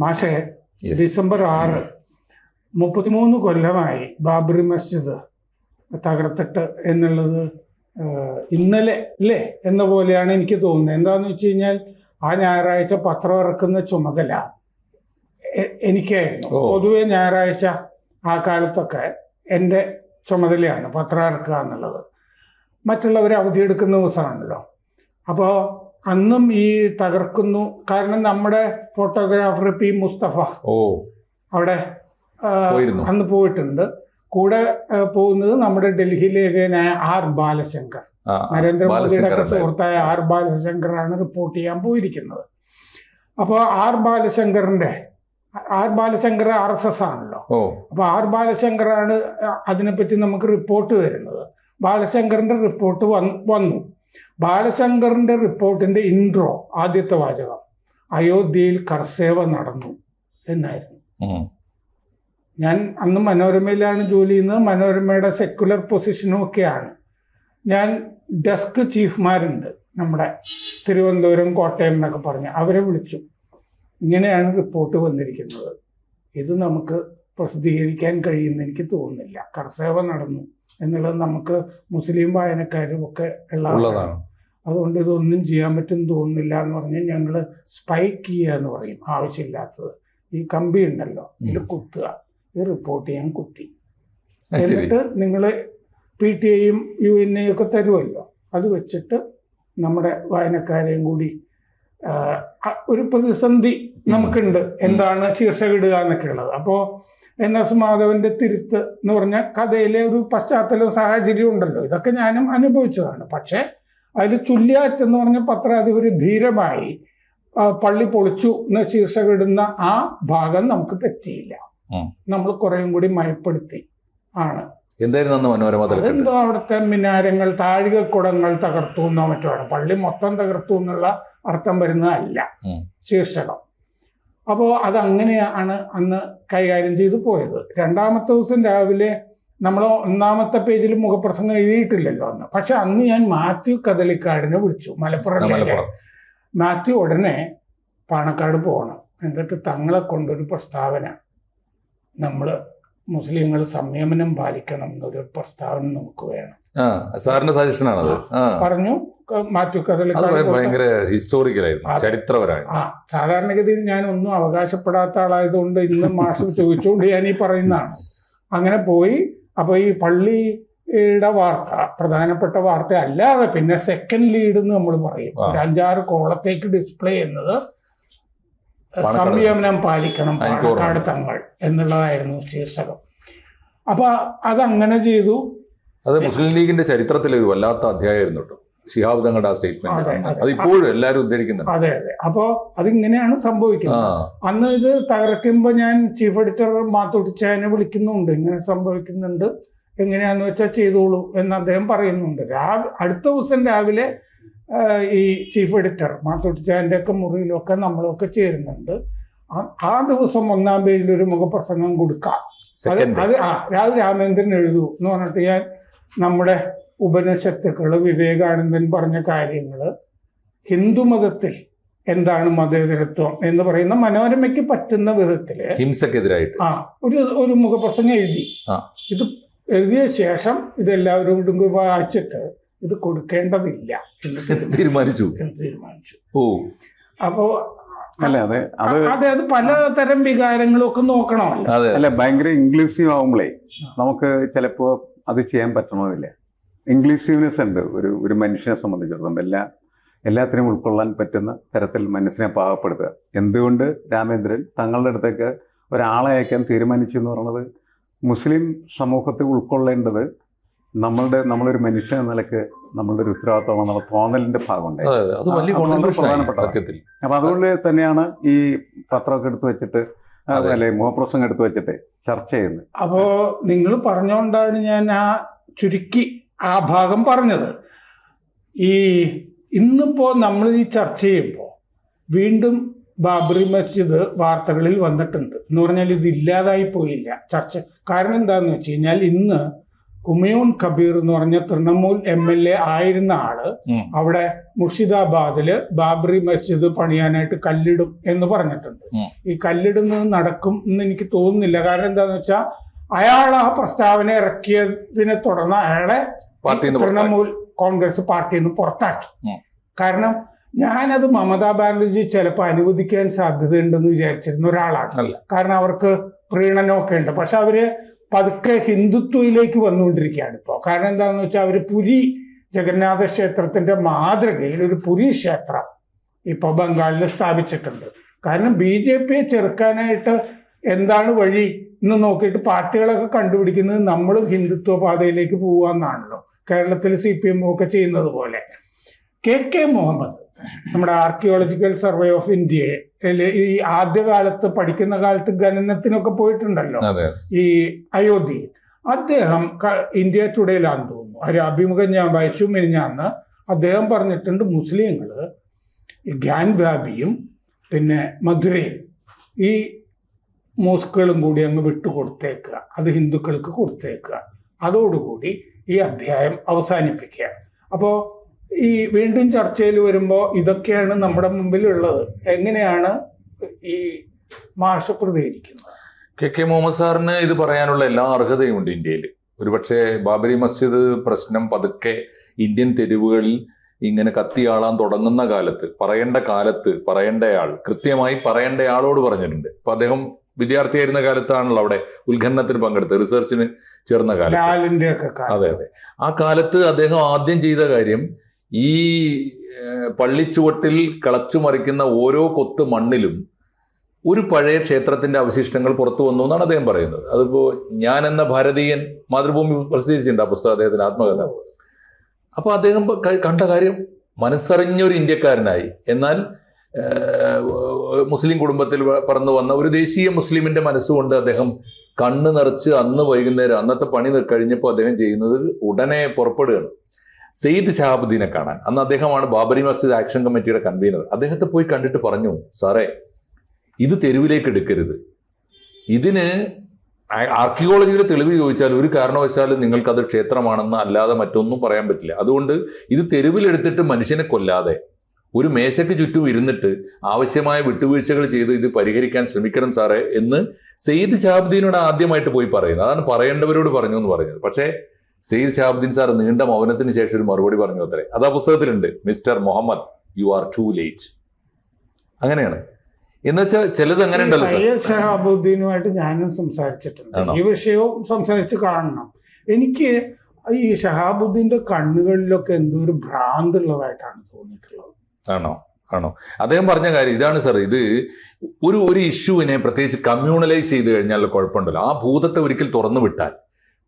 മാഷെ ഡിസംബർ ആറ് മുപ്പത്തിമൂന്ന് കൊല്ലമായി ബാബറി മസ്ജിദ് തകർത്തിട്ട് എന്നുള്ളത് ഇന്നലെ അല്ലേ എന്ന പോലെയാണ് എനിക്ക് തോന്നുന്നത്. എന്താന്ന് വെച്ച് കഴിഞ്ഞാൽ ആ ഞായറാഴ്ച പത്രം ഇറക്കുന്ന ചുമതല എനിക്കായിരുന്നു. പൊതുവെ ഞായറാഴ്ച ആ കാലത്തൊക്കെ എന്റെ ചുമതലയാണ് പത്രം ഇറക്കുക എന്നുള്ളത്. മറ്റുള്ളവർ അവധിയെടുക്കുന്ന ദിവസമാണല്ലോ. അപ്പോൾ അന്നും ഈ തകർക്കുന്നു. കാരണം നമ്മുടെ ഫോട്ടോഗ്രാഫർ പി മുസ്തഫ ഓ. അവിടെ അന്ന് പോയിട്ടുണ്ട്. കൂടെ പോകുന്നത് നമ്മുടെ ഡൽഹി ലേഖകനായ ആർ ബാലശങ്കർ. നരേന്ദ്രമോദിയുടെ സുഹൃത്തായ ആർ ബാലശങ്കറാണ് റിപ്പോർട്ട് ചെയ്യാൻ പോയിരിക്കുന്നത്. അപ്പോൾ R ബാലശങ്കറിന്റെ R Balashankar R S S ആണല്ലോ. അപ്പൊ ആർ ബാലശങ്കറാണ് അതിനെപ്പറ്റി നമുക്ക് റിപ്പോർട്ട് തരുന്നത്. ബാലശങ്കറിന്റെ റിപ്പോർട്ട് വന്നു. ബാലശങ്കറിന്റെ റിപ്പോർട്ടിന്റെ ഇൻട്രോ ആദ്യത്തെ വാചകം. അയോധ്യയിൽ കർസേവ നടന്നു എന്നായിരുന്നു. ഞാൻ അന്ന് മനോരമയിലാണ് ജോലി ചെയ്യുന്നത്. മനോരമയുടെ സെക്യുലർ പൊസിഷനും ഒക്കെയാണ്. ഞാൻ ഡെസ്ക് ചീഫ്മാരുണ്ട് നമ്മുടെ തിരുവനന്തപുരം കോട്ടയം എന്നൊക്കെ പറഞ്ഞ് അവരെ വിളിച്ചു. ഇങ്ങനെയാണ് റിപ്പോർട്ട് വന്നിരിക്കുന്നത്. ഇത് നമുക്ക് പ്രസിദ്ധീകരിക്കാൻ കഴിയുന്ന എനിക്ക് തോന്നുന്നില്ല. കർസേവ നടന്നു എന്നുള്ളത് നമുക്ക് മുസ്ലിം വായനക്കാരും ഒക്കെ ഉള്ളതാണ്. അതുകൊണ്ട് ഇതൊന്നും ചെയ്യാൻ പറ്റും തോന്നുന്നില്ല എന്ന് പറഞ്ഞാൽ ഞങ്ങൾ സ്പൈക്ക് ചെയ്യുക എന്ന് പറയും. ആവശ്യമില്ലാത്തത്. ഈ കമ്പി ഉണ്ടല്ലോ ഇത് കുത്തുക. ഇത് റിപ്പോർട്ട് ചെയ്യാൻ കുത്തി. എന്നിട്ട് നിങ്ങൾ പി ടി ഐയും യു എൻ എയും ഒക്കെ തരുമല്ലോ. അത് വെച്ചിട്ട് നമ്മുടെ വായനക്കാരെയും കൂടി ഒരു പ്രതിസന്ധി നമുക്കുണ്ട്. എന്താണ് ശീർഷകം ഇടുക എന്നൊക്കെ ഉള്ളത്. അപ്പോൾ എൻ എസ് മാധവന്റെ തിരുത്ത് എന്ന് പറഞ്ഞ കഥയിലെ ഒരു പശ്ചാത്തലവും സാഹചര്യവും ഉണ്ടല്ലോ. ഇതൊക്കെ ഞാനും അനുഭവിച്ചതാണ്. പക്ഷേ അതിൽ ചുല്യാറ്റ് എന്ന് പറഞ്ഞ പത്രാധിപര് ധീരമായി പള്ളി പൊളിച്ചു എന്ന് ശീർഷകിടുന്ന ആ ഭാഗം നമുക്ക് പറ്റിയില്ല. നമ്മൾ കുറേയും കൂടി മയപ്പെടുത്തി ആണ്. എന്തായിരുന്നു മനോരമ അതെന്തോ അവിടുത്തെ മിനാരങ്ങൾ താഴികക്കുടങ്ങൾ തകർത്തു എന്നോ മറ്റോ പള്ളി മൊത്തം തകർത്തു എന്നുള്ള അർത്ഥം വരുന്നതല്ല. ശീർഷകം. അപ്പോൾ അതങ്ങനെയാണ് അന്ന് കൈകാര്യം ചെയ്തു പോയത്. രണ്ടാമത്തെ ദിവസം രാവിലെ നമ്മൾ ഒന്നാമത്തെ പേജിൽ മുഖപ്രസംഗം എഴുതിയിട്ടില്ലല്ലോ അന്ന്. പക്ഷെ അന്ന് ഞാൻ മാത്യു കദളിക്കാടിനെ വിളിച്ചു. മലപ്പുറം മാത്യു ഉടനെ പാണക്കാട് പോകണം. എന്നിട്ട് തങ്ങളെ കൊണ്ടൊരു പ്രസ്താവന. നമ്മൾ മുസ്ലിങ്ങൾ സംയമനം പാലിക്കണം എന്നൊരു പ്രസ്താവന നമുക്ക് വേണം. സാറിന്റെ പറഞ്ഞു. ഭയങ്കര ഹിസ്റ്റോറിക്കലായിരുന്നു ചരിത്രപരമായിരുന്നു. സാധാരണഗതിയിൽ ഞാൻ ഒന്നും അവകാശപ്പെടാത്ത ആളായതുകൊണ്ട് ഇന്ന് മാഷ് ചോദിച്ചുകൊണ്ട് ഞാൻ ഈ പറയുന്നതാണ്. അങ്ങനെ പോയി അപ്പോൾ ഈ പള്ളിയുടെ വാർത്ത പ്രധാനപ്പെട്ട വാർത്ത അല്ലാതെ പിന്നെ സെക്കൻഡ് ലീഡ് എന്ന് നമ്മൾ പറയും. ഒരു അഞ്ചാറ് കോളത്തേക്ക് ഡിസ്പ്ലേ ചെയ്യുന്നത് സംയമനം പാലിക്കണം ഓർമ്മയുണ്ട്. തങ്ങൾ എന്നുള്ളതായിരുന്നു ശീർഷകം. അപ്പൊ അതങ്ങനെ ചെയ്തു. അത് മുസ്ലിം ലീഗിന്റെ ചരിത്രത്തിൽ ഒരു വല്ലാത്ത അധ്യായമായിരുന്നു കേട്ടോ. ശിഹാബ് തങ്ങളുടെ ആ സ്റ്റേറ്റ്മെന്റ് അതെ. അത്. ഇപ്പോഴും എല്ലാവരും ഉദ്ധരിക്കുന്നുണ്ട്. അതെ അതെ. അപ്പോ അതിങ്ങനെയാണ് സംഭവിക്കുന്നത്. അന്ന് ഇത് തകർക്കുമ്പോൾ ഞാൻ ചീഫ് എഡിറ്റർ മാത്തുട്ടിച്ചായനെ വിളിക്കുന്നുണ്ട്. ഇങ്ങനെ സംഭവിക്കുന്നുണ്ട്. എങ്ങനെയാന്ന് വെച്ചാൽ ചെയ്തോളൂ എന്ന് അദ്ദേഹം പറയുന്നുണ്ട്. രാ- അടുത്ത ദിവസം രാവിലെ ഈ ചീഫ് എഡിറ്റർ മാത്തുട്ടിച്ചായന്റെ ഒക്കെ മുറിയിലൊക്കെ നമ്മളൊക്കെ ചേരുന്നുണ്ട്. ആ- ദിവസം ഒന്നാം പേജിൽ ഒരു മുഖപ്രസംഗം കൊടുക്കാം. അത് അത് ആ രാജ് രാമേന്ദ്രൻ എഴുതൂ എന്ന് പറഞ്ഞിട്ട് ഞാൻ നമ്മുടെ ഉപനിഷത്തുക്കൾ വിവേകാനന്ദൻ പറഞ്ഞ കാര്യങ്ങൾ ഹിന്ദുമതത്തിൽ എന്താണ് മതേതരത്വം എന്ന് പറയുന്ന മനോരമയ്ക്ക് പറ്റുന്ന വിധത്തിൽ ഹിംസക്കെതിരായിട്ട്. ആ ഒരു ഒരു മുഖപ്രസംഗം എഴുതി. ഇത് എഴുതിയ ശേഷം ഇതെല്ലാവരും കൂടി വായിച്ചിട്ട് ഇത് കൊടുക്കേണ്ടതില്ല തീരുമാനിച്ചു. തീരുമാനിച്ചു തീരുമാനിച്ചു. ഓ. അപ്പോ അല്ല അതെ അത് അതെ അത് പലതരം വികാരങ്ങളും ഒക്കെ നോക്കണമല്ലോ. അല്ലെ അല്ല ഭയങ്കര ഇൻക്ലൂസീവ് ആവുമ്പോഴേ നമുക്ക് ചിലപ്പോ അത് ചെയ്യാൻ പറ്റണമെന്നില്ല ഇൻക്ലൂസീവ്നെസ് ഉണ്ട്. ഒരു ഒരു മനുഷ്യനെ സംബന്ധിച്ചിടത്തോളം എല്ലാ എല്ലാത്തിനും ഉൾക്കൊള്ളാൻ പറ്റുന്ന തരത്തിൽ മനസ്സിനെ പാകപ്പെടുത്തുക. എന്തുകൊണ്ട് രാമേന്ദ്രൻ തങ്ങളുടെ അടുത്തേക്ക് ഒരാളെ അയക്കാൻ തീരുമാനിച്ചു എന്ന് പറയുന്നത് മുസ്ലിം സമൂഹത്തെ ഉൾക്കൊള്ളേണ്ടത് നമ്മളുടെ നമ്മളൊരു മനുഷ്യൻ എന്ന നിലയ്ക്ക് നമ്മളുടെ ഒരു ഉത്തരവാദിത്തം എന്നുള്ള തോന്നലിന്റെ ഭാഗമുണ്ടായി പ്രധാനപ്പെട്ടതാണ്. സത്യത്തിൽ. അപ്പൊ അതുകൊണ്ട് തന്നെയാണ് ഈ പത്രമൊക്കെ എടുത്തു വെച്ചിട്ട്. അല്ലെ മുഖപ്രസംഗം എടുത്തു വെച്ചിട്ട് ചർച്ച ചെയ്യുന്നത്. അപ്പോ നിങ്ങൾ പറഞ്ഞുകൊണ്ടാണ് ഞാൻ ആ ചുരുക്കി ആ ഭാഗം പറഞ്ഞത്. ഈ ഇന്നിപ്പോ നമ്മൾ ഈ ചർച്ച ചെയ്യുമ്പോൾ വീണ്ടും ബാബറി മസ്ജിദ് വാർത്തകളിൽ വന്നിട്ടുണ്ട്. എന്ന് പറഞ്ഞാൽ ഇത് ഇല്ലാതായി പോയില്ല. ചർച്ച കാരണം എന്താന്ന് വെച്ച് കഴിഞ്ഞാൽ ഇന്ന് ഹുമയൂൺ കബീർ എന്ന് പറഞ്ഞ തൃണമൂൽ എം എൽ എ ആയിരുന്ന ആൾ അവിടെ മുർഷിദാബാദിൽ ബാബറി മസ്ജിദ് പണിയാനായിട്ട് കല്ലിടും എന്ന് പറഞ്ഞിട്ടുണ്ട്. ഈ കല്ലിടുന്നത് നടക്കും എന്ന് എനിക്ക് തോന്നുന്നില്ല. കാരണം എന്താന്ന് വെച്ചാൽ അയാൾ ആ പ്രസ്താവന ഇറക്കിയതിനെ തുടർന്ന് അയാളെ നിന്ന് തൃണമൂൽ കോൺഗ്രസ് പാർട്ടിയിൽ നിന്ന് പുറത്താക്കി. കാരണം ഞാനത് മമതാ ബാനർജി ചിലപ്പോൾ അനുവദിക്കാൻ സാധ്യതയുണ്ടെന്ന് വിചാരിച്ചിരുന്ന ഒരാളാണ്. കാരണം അവർക്ക് പ്രീണനമൊക്കെ ഉണ്ട്. പക്ഷെ അവർ പതുക്കെ ഹിന്ദുത്വയിലേക്ക് വന്നുകൊണ്ടിരിക്കുകയാണ് ഇപ്പോൾ കാരണം എന്താണെന്ന് വെച്ചാൽ അവർ പുരി ജഗന്നാഥ ക്ഷേത്രത്തിന്റെ മാതൃകയിൽ ഒരു പുരി ക്ഷേത്രം ഇപ്പോൾ ബംഗാളിൽ സ്ഥാപിച്ചിട്ടുണ്ട്. കാരണം ബി ജെ പിയെ ചെറുക്കാനായിട്ട് എന്താണ് വഴി എന്ന് നോക്കിയിട്ട് പാർട്ടികളൊക്കെ കണ്ടുപിടിക്കുന്നത് നമ്മളും ഹിന്ദുത്വ പാതയിലേക്ക് പോവാന്നാണല്ലോ കേരളത്തിൽ സി പി എം ഒക്കെ ചെയ്യുന്നത് പോലെ. കെ കെ മുഹമ്മദ് നമ്മുടെ ആർക്കിയോളജിക്കൽ സർവേ ഓഫ് ഇന്ത്യയിൽ ഈ ആദ്യകാലത്ത് പഠിക്കുന്ന കാലത്ത് ഖനനത്തിനൊക്കെ പോയിട്ടുണ്ടല്ലോ. ഈ അയോധ്യയിൽ അദ്ദേഹം ഇന്ത്യ ടുഡേയിലാന്ന് തോന്നുന്നു. ഒരു അഭിമുഖം ഞാൻ വായിച്ചു മിനിഞ്ഞാന്ന് അദ്ദേഹം പറഞ്ഞിട്ടുണ്ട് മുസ്ലിങ്ങൾ ഗ്യാൻ വ്യാപിയും പിന്നെ മധുരയും ഈ മോസ്കുകളും കൂടി അങ്ങ് വിട്ടുകൊടുത്തേക്കുക. അത് ഹിന്ദുക്കൾക്ക് കൊടുത്തേക്കുക. അതോടുകൂടി ഈ അധ്യായം അവസാനിപ്പിക്കുക. അപ്പോൾ ഈ വീണ്ടും ചർച്ചയിൽ വരുമ്പോൾ ഇതൊക്കെയാണ് നമ്മുടെ മുമ്പിലുള്ളത്. എങ്ങനെയാണ് ഈ മാഷ പ്രതികരിക്കുന്നത്? കെ കെ മുഹമ്മദ് സാറിന് ഇത് പറയാനുള്ള എല്ലാ അർഹതയുമുണ്ട് ഇന്ത്യയിൽ. ഒരുപക്ഷെ ബാബരി മസ്ജിദ് പ്രശ്നം പതുക്കെ ഇന്ത്യൻ തെരുവുകളിൽ ഇങ്ങനെ കത്തിയാളാൻ തുടങ്ങുന്ന കാലത്ത് പറയേണ്ട കാലത്ത് പറയേണ്ടയാൾ കൃത്യമായി പറയേണ്ടയാളോട് പറഞ്ഞിട്ടുണ്ട്. അപ്പൊ അദ്ദേഹം വിദ്യാർത്ഥിയായിരുന്ന കാലത്താണല്ലോ അവിടെ ഉത്ഖനനത്തിന് പങ്കെടുത്തത് റിസർച്ചിന് ചേർന്ന കാലം അതെ അതെ. ആ കാലത്ത് അദ്ദേഹം ആദ്യം ചെയ്ത കാര്യം ഈ പള്ളിച്ചുവട്ടിൽ കളച്ചു മറിക്കുന്ന ഓരോ കൊത്ത് മണ്ണിലും ഒരു പഴയ ക്ഷേത്രത്തിന്റെ അവശിഷ്ടങ്ങൾ പുറത്തു വന്നു എന്നാണ് അദ്ദേഹം പറയുന്നത്. അതിപ്പോ ഞാൻ എന്ന ഭാരതീയൻ മാതൃഭൂമി പ്രസിദ്ധീകരിച്ചിട്ടുണ്ട് ആ പുസ്തകം അദ്ദേഹത്തിന്റെ ആത്മകഥ. അപ്പൊ അദ്ദേഹം കണ്ട കാര്യം മനസ്സറിഞ്ഞൊരു ഇന്ത്യക്കാരനായി. എന്നാൽ മുസ്ലിം കുടുംബത്തിൽ പറന്നു വന്ന ഒരു ദേശീയ മുസ്ലിമിന്റെ മനസ്സുകൊണ്ട് അദ്ദേഹം കണ്ണ് നിറച്ച് അന്ന് വൈകുന്നേരം അന്നത്തെ പണി കഴിഞ്ഞപ്പോൾ അദ്ദേഹം ചെയ്യുന്നത് ഉടനെ പുറപ്പെടുകയാണ്. സെയ്ദ് ഷഹാബുദ്ദീനെ കാണാൻ. അന്ന് അദ്ദേഹമാണ് ബാബരി മസ്ജിദ് ആക്ഷൻ കമ്മിറ്റിയുടെ കൺവീനർ. അദ്ദേഹത്തെ പോയി കണ്ടിട്ട് പറഞ്ഞു സാറേ ഇത് തെരുവിലേക്ക് എടുക്കരുത്. ഇതിന് ആർക്കിയോളജിയുടെ തെളിവ് ചോദിച്ചാൽ ഒരു കാരണവശാലും നിങ്ങൾക്കത് ക്ഷേത്രമാണെന്ന് അല്ലാതെ മറ്റൊന്നും പറയാൻ പറ്റില്ല. അതുകൊണ്ട് ഇത് തെരുവിലെടുത്തിട്ട് മനുഷ്യനെ കൊല്ലാതെ ഒരു മേശയ്ക്ക് ചുറ്റും ഇരുന്നിട്ട് ആവശ്യമായ വിട്ടുവീഴ്ചകൾ ചെയ്ത് ഇത് പരിഹരിക്കാൻ ശ്രമിക്കണം സാറേ എന്ന് സെയ്ദ് ഷാബ്ദീനോട് ആദ്യമായിട്ട് പോയി പറയുന്നത് അതാണ് പറയേണ്ടവരോട് പറഞ്ഞു എന്ന് പറഞ്ഞത് പക്ഷേ സെയ്ദ് ഷാബ്ദീൻ സാർ നീണ്ട മൗനത്തിന് ശേഷം ഒരു മറുപടി പറഞ്ഞു അത്രേ. അത് ആ പുസ്തകത്തിലുണ്ട്. Mister Muhammad you are too late. അങ്ങനെയാണ്. എന്നുവെച്ചാൽ ചിലത് അങ്ങനെ ഉണ്ടല്ലോ സാർ. സയ്യദ് ഷഹാബുദ്ദീനുമായിട്ട് ഞാനും സംസാരിച്ചിട്ടുണ്ട്. ഈ വിഷയവും സംസാരിച്ച് കാണണം. എനിക്ക് ഈ ഷഹാബുദ്ദീന്റെ കണ്ണുകളിലൊക്കെ എന്തോ ഒരു ഭ്രാന്ത് ഉള്ളതായിട്ടാണ് തോന്നിയിട്ടുള്ളത്. ആണോ? ആണോ? അദ്ദേഹം പറഞ്ഞ കാര്യം ഇതാണ് സാർ ഇത് ഒരു ഒരു ഇഷ്യൂവിനെ പ്രത്യേകിച്ച് കമ്മ്യൂണലൈസ് ചെയ്ത് കഴിഞ്ഞാൽ കുഴപ്പമുണ്ടല്ലോ. ആ ഭൂതത്തെ ഒരിക്കൽ തുറന്നു വിട്ടാൽ.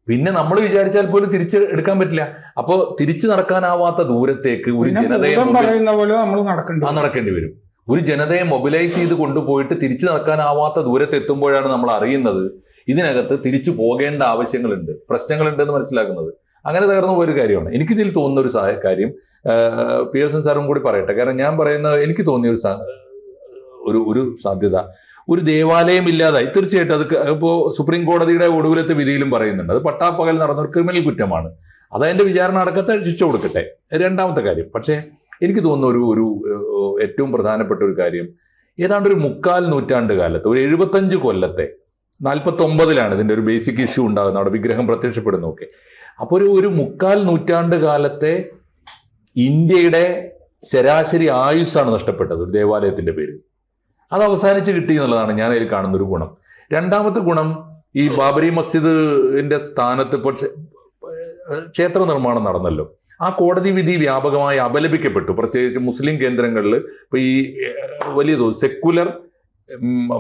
പിന്നെ നമ്മൾ വിചാരിച്ചാൽ പോലും തിരിച്ച് എടുക്കാൻ പറ്റില്ല. അപ്പോ തിരിച്ചു നടക്കാനാവാത്ത ദൂരത്തേക്ക് ഒരു ജനതയെ പറയുന്ന പോലെ നമ്മൾ നടക്കേണ്ടി വരും. നടക്കേണ്ടി വരും. ഒരു ജനതയെ മൊബിലൈസ് ചെയ്ത് കൊണ്ടുപോയിട്ട് തിരിച്ചു നടക്കാനാവാത്ത ദൂരത്ത് എത്തുമ്പോഴാണ് നമ്മൾ അറിയുന്നത്. ഇതിനകത്ത് തിരിച്ചു പോകേണ്ട ആവശ്യങ്ങളുണ്ട്. പ്രശ്നങ്ങളുണ്ടെന്ന് മനസ്സിലാക്കുന്നത്. അങ്ങനെ തകർന്നു പോയൊരു കാര്യമാണ്. എനിക്കിതിൽ തോന്നുന്ന ഒരു സഹായ കാര്യം പിയേഴ്സൺ സാറും കൂടി പറയട്ടെ. കാരണം ഞാൻ പറയുന്ന എനിക്ക് തോന്നിയ ഒരു ഒരു ഒരു സാധ്യത. ഒരു ദേവാലയം ഇല്ലാതായി. തീർച്ചയായിട്ടും അത് ഇപ്പോൾ സുപ്രീം കോടതിയുടെ ഒടുവിലത്തെ വിധിയിലും പറയുന്നുണ്ട്. അത് പട്ടാപ്പകൽ നടന്ന ഒരു ക്രിമിനൽ കുറ്റമാണ്. അതതിന്റെ വിചാരണ അടക്കത്തെ ശിക്ഷ കൊടുക്കട്ടെ. രണ്ടാമത്തെ കാര്യം. പക്ഷേ എനിക്ക് തോന്നുന്ന ഒരു ഒരു ഏറ്റവും പ്രധാനപ്പെട്ട ഒരു കാര്യം. ഏതാണ്ട് ഒരു മുക്കാൽ നൂറ്റാണ്ട് കാലത്ത് ഒരു എഴുപത്തഞ്ച് കൊല്ലത്തെ നാൽപ്പത്തി ഒമ്പതിലാണ് ഇതിന്റെ ഒരു ബേസിക് ഇഷ്യൂ ഉണ്ടാകുന്നത്. അവിടെ വിഗ്രഹം പ്രത്യക്ഷപ്പെടുന്നു ഒക്കെ അപ്പോൾ ഒരു ഒരു മുക്കാൽ നൂറ്റാണ്ട് കാലത്തെ ഇന്ത്യയുടെ ശരാശരി ആയുസ്സാണ് നഷ്ടപ്പെട്ടത് ഒരു ദേവാലയത്തിന്റെ പേര് അത് അവസാനിച്ച് കിട്ടി എന്നുള്ളതാണ് ഞാൻ അതിൽ കാണുന്ന ഒരു ഗുണം. രണ്ടാമത്തെ ഗുണം ഈ ബാബരി മസ്ജിദിന്റെ സ്ഥാനത്ത് ഇപ്പോൾ ക്ഷേത്ര നിർമ്മാണം നടന്നല്ലോ. ആ കോടതി വിധി വ്യാപകമായി അപലപിക്കപ്പെട്ടു. പ്രത്യേകിച്ച് മുസ്ലിം കേന്ദ്രങ്ങളിൽ ഇപ്പൊ ഈ വലിയ തോതിൽ സെക്കുലർ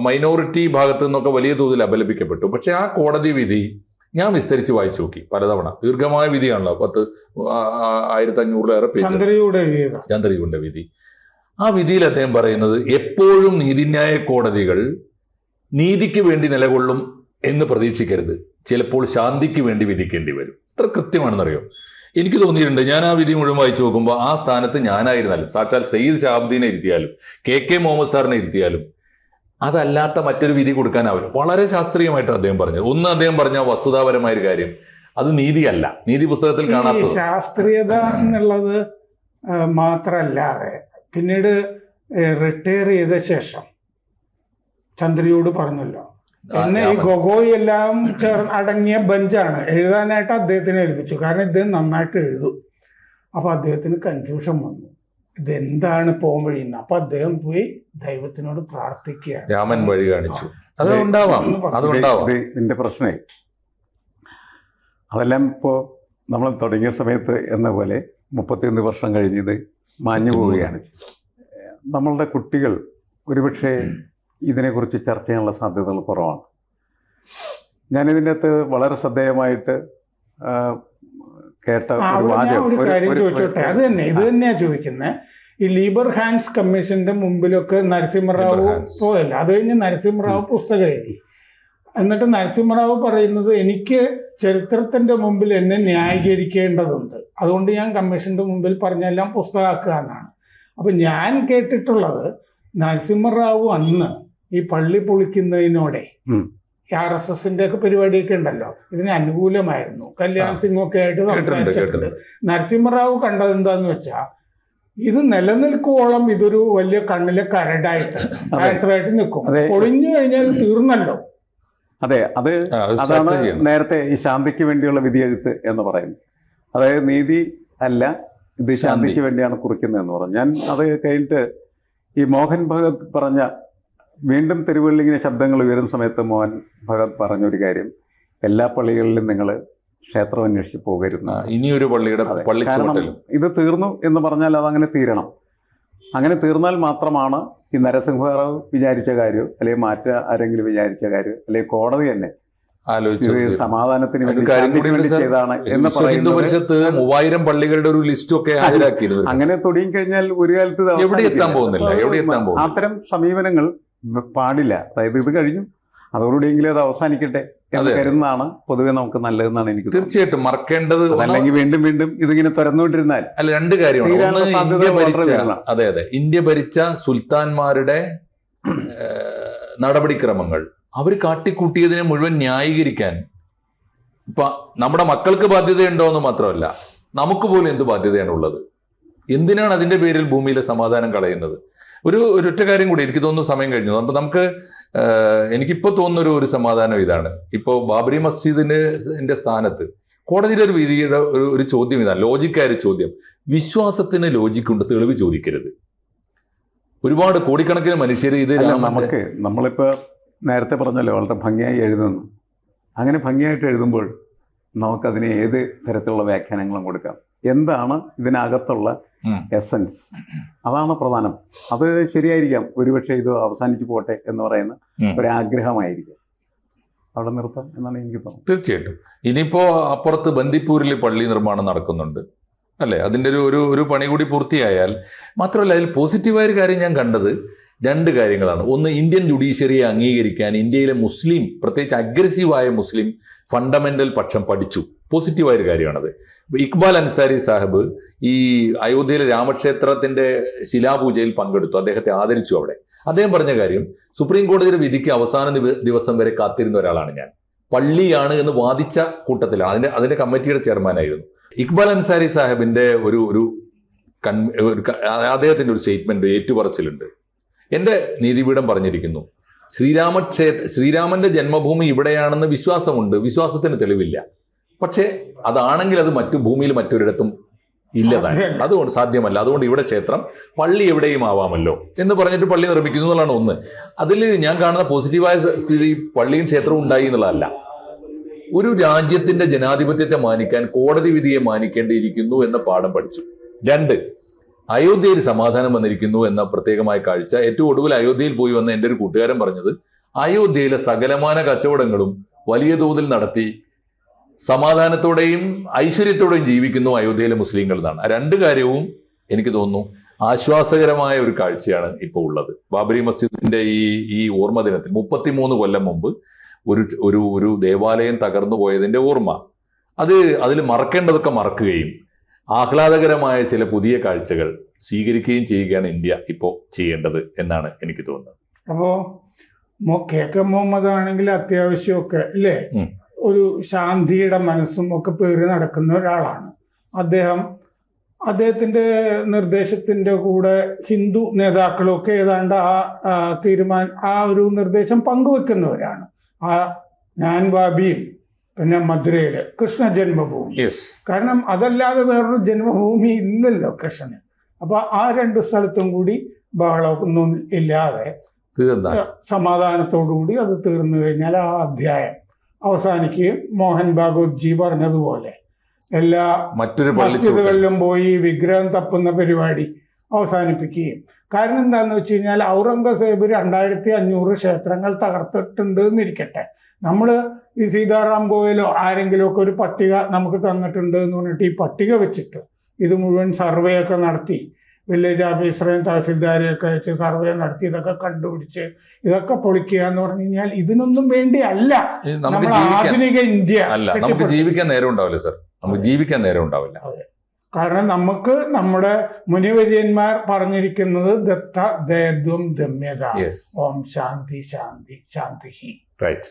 മൈനോറിറ്റി ഭാഗത്തു നിന്നൊക്കെ വലിയ തോതിൽ അപലപിക്കപ്പെട്ടു. പക്ഷെ ആ കോടതി വിധി ഞാൻ വിസ്തരിച്ച് വായിച്ചു നോക്കി പലതവണ. ദീർഘമായ വിധിയാണല്ലോ. പത്ത് ആയിരത്തി അഞ്ഞൂറിലേറെ ചന്ദ്രയുടെ വിധി. ആ വിധിയിൽ അദ്ദേഹം പറയുന്നത് എപ്പോഴും നീതിന്യായ കോടതികൾ നീതിക്ക് വേണ്ടി നിലകൊള്ളും എന്ന് പ്രതീക്ഷിക്കരുത്. ചിലപ്പോൾ ശാന്തിക്ക് വേണ്ടി വിധിക്കേണ്ടി വരും. ഇത്ര കൃത്യമാണെന്നറിയോ? എനിക്ക് തോന്നിയിട്ടുണ്ട് ഞാൻ ആ വിധി മുഴുവൻ വായിച്ചു നോക്കുമ്പോൾ ആ സ്ഥാനത്ത് ഞാനായിരുന്നാലും സാക്ഷാൽ സയ്യിദ് ഷാബ്ദീനെ ഇരുത്തിയാലും കെ കെ മുഹമ്മദ് സാറിനെ ഇരുത്തിയാലും അതല്ലാത്ത മറ്റൊരു വിധി കൊടുക്കാനാവില്ല. വളരെ ശാസ്ത്രീയമായിട്ട് അദ്ദേഹം പറഞ്ഞത്. ഒന്ന് അദ്ദേഹം പറഞ്ഞ വസ്തുതാപരമായ ഒരു കാര്യം. അത് നീതിയല്ല. നീതി പുസ്തകത്തിൽ ഈ ശാസ്ത്രീയത എന്നുള്ളത് മാത്രല്ലാതെ പിന്നീട് റിട്ടയർ ചെയ്ത ശേഷം ചന്ദ്രയോട് പറഞ്ഞല്ലോ. പിന്നെ ഈ ഗൊഗോയ് എല്ലാം ചേർ അടങ്ങിയ ബെഞ്ചാണ്. എഴുതാനായിട്ട് അദ്ദേഹത്തിനെ ഏൽപ്പിച്ചു. കാരണം ഇദ്ദേഹം നന്നായിട്ട് എഴുതും. അപ്പൊ അദ്ദേഹത്തിന് കൺഫ്യൂഷൻ വന്നു. ഇതെന്താണ് പോകാൻ വഴിയുന്നത് അപ്പൊ അദ്ദേഹം പോയി ദൈവത്തിനോട് പ്രാർത്ഥിക്കുകയാണ്. രാമൻ വഴി കാണിച്ചു. അത് പ്രശ്നേ ഉണ്ടാവാം. ഇതിന്റെ അതെല്ലാം ഇപ്പോൾ നമ്മൾ തുടങ്ങിയ സമയത്ത് എന്ന പോലെ മുപ്പത്തിയൊന്ന് വർഷം കഴിഞ്ഞത് മാഞ്ഞു പോവുകയാണ്. നമ്മളുടെ കുട്ടികൾ ഒരുപക്ഷെ ഇതിനെക്കുറിച്ച് ചർച്ച ചെയ്യാനുള്ള സാധ്യതകൾ കുറവാണ്. ഞാനിതിന്റെ അകത്ത് വളരെ ശ്രദ്ധേയമായിട്ട് കേട്ട ഒരു കാര്യം ചോദിച്ചോട്ടെ? അത് തന്നെ ഇത് തന്നെയാ ചോദിക്കുന്നത് ഈ ലീബർ ഹാൻഡ്സ് കമ്മീഷന്റെ മുമ്പിലൊക്കെ നരസിംഹറാവു. പോയല്ല? അത് കഴിഞ്ഞ് നരസിംഹറാവു പുസ്തകം എഴുതി എന്നിട്ട് നരസിംഹറാവു പറയുന്നത് എനിക്ക് ചരിത്രത്തിന്റെ മുമ്പിൽ എന്നെ ന്യായീകരിക്കേണ്ടതുണ്ട്. അതുകൊണ്ട് ഞാൻ കമ്മീഷന്റെ മുമ്പിൽ പറഞ്ഞെല്ലാം പുസ്തകമാക്കുക എന്നാണ്. അപ്പൊ ഞാൻ കേട്ടിട്ടുള്ളത് നരസിംഹറാവു അന്ന് ഈ പള്ളി പൊളിക്കുന്നതിനോടെ. ആർ എസ് എസിന്റെ ഒക്കെ പരിപാടിയൊക്കെ ഉണ്ടല്ലോ. ഇതിന് അനുകൂലമായിരുന്നു. കല്യാൺ. സിംഗ് ഒക്കെ ആയിട്ട് സംസാരിച്ചിട്ടുണ്ട്. നരസിംഹറാവു കണ്ടത് എന്താന്ന് വെച്ചാ ഇത് നിലനിൽക്കുവോളം ഇതൊരു വലിയ കണ്ണിലെ കരടായിട്ട് ക്യാൻസർ ആയിട്ട് നിൽക്കും. പൊളിഞ്ഞു കഴിഞ്ഞാൽ ഇത് തീർന്നല്ലോ. അതെ അത് അതാണ് നേരത്തെ ഈ ശാന്തിക്ക് വേണ്ടിയുള്ള വിധിയെഴുത്ത് എന്ന് പറയുന്നത്. അതായത് നീതി അല്ല ഇത് ശാന്തിക്ക് വേണ്ടിയാണ് കുറിക്കുന്നത് എന്ന് പറഞ്ഞു. ഞാൻ അത് കഴിഞ്ഞിട്ട് ഈ മോഹൻ ഭഗത് പറഞ്ഞ വീണ്ടും തെരുവുകളിൽ ഇങ്ങനെ ശബ്ദങ്ങൾ ഉയരുന്ന സമയത്ത് മോഹൻ ഭഗത് പറഞ്ഞൊരു കാര്യം എല്ലാ പള്ളികളിലും നിങ്ങൾ ക്ഷേത്രം അന്വേഷിച്ച് പോകരുത്. ഇനിയൊരു പള്ളിയുടെ പള്ളി ഇത് തീർന്നു എന്ന് പറഞ്ഞാൽ അതങ്ങനെ തീരണം. അങ്ങനെ തീർന്നാൽ മാത്രമാണ് ഈ നരസിംഹറാവ് വിചാരിച്ച കാര്യം അല്ലെങ്കിൽ മാറ്റ ആരെങ്കിലും വിചാരിച്ച കാര്യം അല്ലെങ്കിൽ കോടതി തന്നെ സമാധാനത്തിന് വേണ്ടി ചെയ്താണ് എന്ന് പറയുന്നത് മൂവായിരം പള്ളികളുടെ ഒരു ലിസ്റ്റ് ഒക്കെ ഹാജരാക്കിയിരുന്നു അങ്ങനെ തുടങ്ങി കഴിഞ്ഞാൽ ഒരു കാലത്ത് എവിടെ എത്താൻ പോകുന്നില്ല എവിടെ എത്താൻ പോകും അത്തരം സമീപനങ്ങൾ പാടില്ല. അതായത് ഇത് കഴിഞ്ഞു. അതോടുകൂടിയെങ്കിലും അത് അവസാനിക്കട്ടെ എന്ന്. കരുതുന്നതാണ് പൊതുവെ നമുക്ക് നല്ലതെന്നാണ് എനിക്ക് തീർച്ചയായിട്ടും മറക്കേണ്ടത് അല്ലെങ്കിൽ വീണ്ടും വീണ്ടും ഇതിങ്ങനെ തുറന്നുകൊണ്ടിരുന്നാൽ അല്ല രണ്ട് കാര്യമാണ്. അതെ അതെ. ഇന്ത്യ ഭരിച്ച സുൽത്താൻമാരുടെ നടപടിക്രമങ്ങൾ. അവർ കാട്ടിക്കൂട്ടിയതിനെ മുഴുവൻ ന്യായീകരിക്കാൻ ഇപ്പൊ നമ്മുടെ മക്കൾക്ക് ബാധ്യതയുണ്ടോ എന്ന് മാത്രമല്ല നമുക്ക് പോലും എന്ത് ബാധ്യതയാണ് ഉള്ളത്? എന്തിനാണ് അതിന്റെ പേരിൽ ഭൂമിയിലെ സമാധാനം കളയുന്നത്? ഒരു ഒരൊറ്റ കാര്യം കൂടി എനിക്ക് തോന്നുന്നു സമയം കഴിഞ്ഞു. അപ്പൊ നമുക്ക് എനിക്കിപ്പോ തോന്നുന്ന ഒരു ഒരു സമാധാനം ഇതാണ്. ഇപ്പോ ബാബരി മസ്ജിദിന്റെ ന്റെ സ്ഥാനത്ത് കോടതിയുടെ ഒരു വിധിയുടെ ഒരു ഒരു ചോദ്യം ഇതാണ്. ലോജിക്കായ ഒരു ചോദ്യം. വിശ്വാസത്തിന് ലോജിക്കുണ്ട് തെളിവ് ചോദിക്കരുത്. ഒരുപാട് കോടിക്കണക്കിന് മനുഷ്യർ ഇത് നമുക്ക് നമ്മളിപ്പോ നേരത്തെ പറഞ്ഞല്ലോ വളരെ ഭംഗിയായി എഴുതുന്നു. അങ്ങനെ ഭംഗിയായിട്ട് എഴുതുമ്പോൾ നമുക്കതിന് ഏത് തരത്തിലുള്ള വ്യാഖ്യാനങ്ങളും കൊടുക്കാം? എന്താണ് ഇതിനകത്തുള്ള എസൻസ് അതാണ് പ്രധാനം. അത് ശരിയായിരിക്കാം. ഒരുപക്ഷെ ഇത് അവസാനിച്ചു പോട്ടെ എന്ന് പറയുന്ന. ഒരാഗ്രഹമായിരിക്കും. അവിടെ നിർത്താം എന്നാണ് എനിക്ക് തോന്നുന്നത്. തീർച്ചയായിട്ടും. ഇനിയിപ്പോ അപ്പുറത്ത് ബന്ദിപ്പൂരിൽ പള്ളി നിർമ്മാണം നടക്കുന്നുണ്ട്. അല്ലെ? അതിന്റെ ഒരു ഒരു ഒരു പണി കൂടി പൂർത്തിയായാൽ മാത്രമല്ല അതിൽ പോസിറ്റീവായ ഒരു കാര്യം ഞാൻ കണ്ടത് രണ്ട് കാര്യങ്ങളാണ്. ഒന്ന് ഇന്ത്യൻ ജുഡീഷ്യറിയെ അംഗീകരിക്കാൻ ഇന്ത്യയിലെ മുസ്ലിം പ്രത്യേകിച്ച് അഗ്രസീവായ മുസ്ലിം ഫണ്ടമെന്റൽ പക്ഷം പഠിച്ചു. പോസിറ്റീവായ ഒരു കാര്യമാണത്. ഇക്ബാൽ അൻസാരി സാഹിബ് ഈ അയോധ്യയിലെ രാമക്ഷേത്രത്തിന്റെ ശിലാപൂജയിൽ പങ്കെടുത്തു. അദ്ദേഹത്തെ ആദരിച്ചു അവിടെ. അദ്ദേഹം പറഞ്ഞ കാര്യം സുപ്രീം കോടതിയുടെ വിധിക്ക് അവസാന ദിവ- ദിവസം വരെ കാത്തിരുന്ന ഒരാളാണ് ഞാൻ. പള്ളിയാണ് എന്ന് വാദിച്ച കൂട്ടത്തിലാണ്. അതിന്റെ അതിന്റെ കമ്മിറ്റിയുടെ ചെയർമാനായിരുന്നു. ഇക്ബാൽ അൻസാരി സാഹിബിന്റെ ഒരു ഒരു കൺ അദ്ദേഹത്തിന്റെ ഒരു സ്റ്റേറ്റ്മെന്റ് ഏറ്റുപറച്ചിലുണ്ട്. എന്റെ നീതിപീഠം പറഞ്ഞിരിക്കുന്നു. ശ്രീരാമക്ഷേത്ര ശ്രീരാമന്റെ ജന്മഭൂമി ഇവിടെയാണെന്ന് വിശ്വാസമുണ്ട്. വിശ്വാസത്തിന് തെളിവില്ല. പക്ഷേ അതാണെങ്കിൽ അത് മറ്റു ഭൂമിയിൽ മറ്റൊരിടത്തും ഇല്ലതാണ് അതുകൊണ്ട് സാധ്യമല്ല. അതുകൊണ്ട് ഇവിടെ ക്ഷേത്രം പള്ളി എവിടെയും ആവാമല്ലോ എന്ന് പറഞ്ഞിട്ട് പള്ളി നിർമ്മിക്കുന്നു എന്നുള്ളതാണ് ഒന്ന്. അതിൽ ഞാൻ കാണുന്ന പോസിറ്റീവായ സ്ഥിതി പള്ളിയും ക്ഷേത്രവും ഉണ്ടായി എന്നുള്ളതല്ല. ഒരു രാജ്യത്തിന്റെ ജനാധിപത്യത്തെ മാനിക്കാൻ കോടതി വിധിയെ മാനിക്കേണ്ടിയിരിക്കുന്നു എന്ന പാഠം പഠിച്ചു. രണ്ട് അയോധ്യയിൽ സമാധാനം വന്നിരിക്കുന്നു എന്ന പ്രത്യേകമായ കാഴ്ച. ഏറ്റവും ഒടുവിൽ അയോധ്യയിൽ പോയി വന്ന എന്റെ ഒരു കൂട്ടുകാരൻ പറഞ്ഞത് അയോധ്യയിലെ സകലമാന കച്ചവടങ്ങളും വലിയ തോതിൽ നടത്തി സമാധാനത്തോടെയും ഐശ്വര്യത്തോടെയും ജീവിക്കുന്നു അയോധ്യയിലെ മുസ്ലിങ്ങൾ എന്നാണ്. ആ രണ്ട് കാര്യവും എനിക്ക് തോന്നുന്നു ആശ്വാസകരമായ ഒരു കാഴ്ചയാണ് ഇപ്പോൾ ഉള്ളത്. ബാബരി മസ്ജിദിന്റെ ഈ ഈ ഓർമ്മ ദിനത്തിൽ മുപ്പത്തിമൂന്ന് കൊല്ലം മുമ്പ് ഒരു ഒരു ഒരു ദേവാലയം തകർന്നു പോയതിന്റെ ഓർമ്മ. അത് അതിൽ മറക്കേണ്ടതൊക്കെ മറക്കുകയും ആഹ്ലാദകരമായ ചില പുതിയ കാഴ്ചകൾ സ്വീകരിക്കുകയും ചെയ്യുകയാണ് ഇന്ത്യ ഇപ്പോൾ ചെയ്യേണ്ടത് എന്നാണ് എനിക്ക് തോന്നുന്നത്. അപ്പോ കെ കെ മുഹമ്മദ് ആണെങ്കിൽ അത്യാവശ്യമൊക്കെ അല്ലേ? ഒരു ശാന്തിയുടെ മനസ്സും ഒക്കെ പേറി നടക്കുന്ന ഒരാളാണ്. അദ്ദേഹം അദ്ദേഹത്തിന്റെ നിർദ്ദേശത്തിന്റെ കൂടെ ഹിന്ദു നേതാക്കളൊക്കെ ഏതാണ്ട് ആ ആ, തീരുമാന ആ ഒരു നിർദ്ദേശം പങ്കുവെക്കുന്നവരാണ്. ആ ഞാൻ ബാബിയും പിന്നെ മധുരയിൽ കൃഷ്ണ ജന്മഭൂമി. കാരണം അതല്ലാതെ വേറൊരു ജന്മഭൂമി ഇല്ലല്ലോ കൃഷ്ണന്. അപ്പൊ ആ രണ്ട് സ്ഥലത്തും കൂടി ബഹളമൊന്നും ഇല്ലാതെ സമാധാനത്തോടുകൂടി അത് തീർന്നു കഴിഞ്ഞാൽ ആ അധ്യായം അവസാനിക്കുകയും മോഹൻ ഭാഗവത് ജി പറഞ്ഞതുപോലെ എല്ലാ മറ്റൊരു പള്ളികളിലും മസ്ജിദുകളിലും പോയി വിഗ്രഹം തപ്പുന്ന പരിപാടി അവസാനിപ്പിക്കുകയും. കാരണം എന്താണെന്ന് വെച്ച് കഴിഞ്ഞാൽ ഔറംഗസേബ് രണ്ടായിരത്തി അഞ്ഞൂറ് ക്ഷേത്രങ്ങൾ തകർത്തിട്ടുണ്ട് എന്നിരിക്കട്ടെ. നമ്മൾ ഈ സീതാറാം ഗോയലോ ആരെങ്കിലും ഒക്കെ ഒരു പട്ടിക നമുക്ക് തന്നിട്ടുണ്ട് എന്ന് പറഞ്ഞിട്ട് ഈ പട്ടിക വെച്ചിട്ട് ഇത് മുഴുവൻ സർവേ ഒക്കെ നടത്തി. വില്ലേജ് ഓഫീസറെയും തഹസിൽദാരെയൊക്കെ വെച്ച് സർവേ നടത്തി ഇതൊക്കെ കണ്ടുപിടിച്ച് ഇതൊക്കെ പൊളിക്കുക എന്ന് പറഞ്ഞു കഴിഞ്ഞാൽ ഇതിനൊന്നും വേണ്ടിയല്ല. അല്ല നമ്മൾ ആധുനിക ഇന്ത്യ അല്ല നമുക്ക് ജീവിക്കാൻ നേരം ഉണ്ടാവില്ല സർ. നമുക്ക് ജീവിക്കാൻ നേരം ഉണ്ടാവില്ല. കാരണം നമുക്ക് നമ്മുടെ മുനിവര്യന്മാർ പറഞ്ഞിരിക്കുന്നത് ദത്ത ദേദ്വം ദമ്യത ഓം ശാന്തി ശാന്തി ശാന്തി റൈറ്റ്